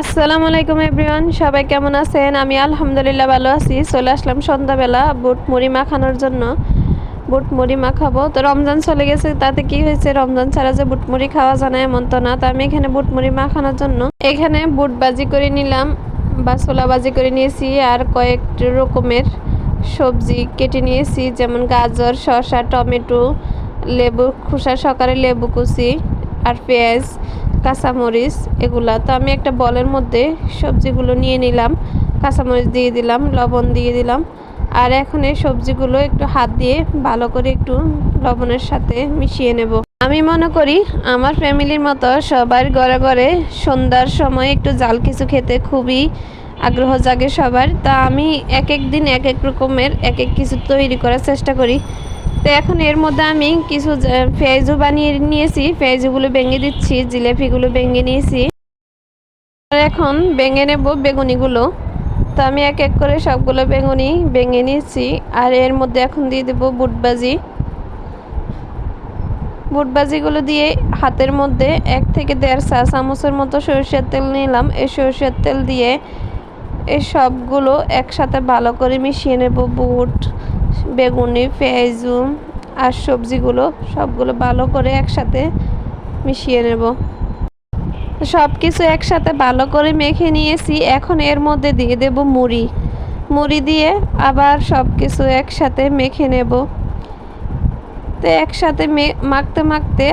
আসসালামু আলাইকুম এভরিওয়ান, সবাই কেমন আছেন? আমি আলহামদুলিল্লাহ ভালো আছি। চলে আসলাম সন্ধ্যাবেলা বুট মুড়ি মাখানোর জন্য। বুট মুড়ি মাখাবো। তো রমজান চলে গেছে, তাতে কি হয়েছে? রমজান ছাড়া যে বুট মুড়ি খাওয়া যায় না, এমন তো না। তো আমি এখানে বুট মুড়ি মাখানোর জন্য এখানে বুট বাজি করে নিলাম, বা ছোলা বাজি করে নিয়েছি, আর কয়েক রকমের সবজি কেটে নিয়েছি, যেমন গাজর, শসা, টমেটো, লেবু, খোসা সকালে লেবু কুচি, আর পেঁয়াজ। কাঁচামরিচ, এগুলা। তো আমি একটা বলের মধ্যে সবজিগুলো নিয়ে নিলাম। কাঁচামরিচ দিয়ে দিলাম, লবণ দিয়ে দিলাম। আর এখন এই সবজিগুলো একটু হাত দিয়ে ভালো করে একটু লবণের সাথে মিশিয়ে নেব। আমি মনে করি আমার ফ্যামিলির মতো সবার ঘরে ঘরে সন্ধ্যার সময় একটু জাল কিছু খেতে খুবই আগ্রহ জাগে সবার। তা আমি এক এক দিন এক এক রকমের এক এক কিছু তৈরি করার চেষ্টা করি। তো এখন এর মধ্যে আমি কিছু পেঁয়াজও বানিয়ে নিয়েছি। পেঁয়াজগুলো ভেঙে দিচ্ছি, জিলেপিগুলো ভেঙে নিয়েছি। এখন ভেঙে নেব বেগুনিগুলো। তো আমি এক এক করে সবগুলো বেগুনি ভেঙে নিয়েছি। আর এর মধ্যে এখন দিয়ে দেবো বুটবাজি। বুটবাজিগুলো দিয়ে হাতের মধ্যে এক থেকে দেড় চা চামচের মতো সরষের তেল নিলাম। এই সরষের তেল দিয়ে এই সবগুলো একসাথে ভালো করে মিশিয়ে নেব বুট বেগুনি, পেঁয়াজু, আর সবজিগুলো, সবগুলো ভালো করে একসাথে মিশিয়ে নেব। সব কিছু একসাথে ভালো করে মেখে নিয়েছি। এখন এর মধ্যে দিয়ে দেব মুড়ি। মুড়ি দিয়ে আবার সব কিছু একসাথে মেখে নেব। তো একসাথে মাখতে মাখতে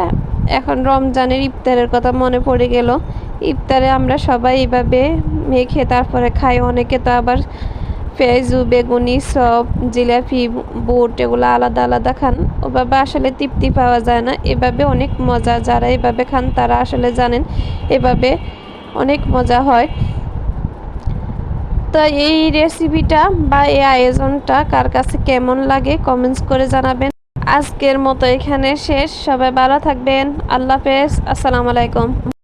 এখন রমজানের ইফতারের কথা মনে পড়ে গেল। ইফতারে আমরা সবাই এইভাবে মেখে তারপরে খাই। অনেকে তো আবার পেঁয়াজু, বেগুনি, সব, জিলাপি, বুট এগুলো আলাদা আলাদা খান। ওভাবে আসলে তৃপ্তি পাওয়া যায় না। এভাবে অনেক মজা যারা এভাবে খান তারা আসলে জানেন, এভাবে অনেক মজা হয়। তো এই রেসিপিটা বা এই আয়োজনটা কার কাছে কেমন লাগে কমেন্টস করে জানাবেন। আজকের মতো এখানে শেষ। সবাই ভালো থাকবেন। আল্লাহ হাফেজ। আসসালামু আলাইকুম।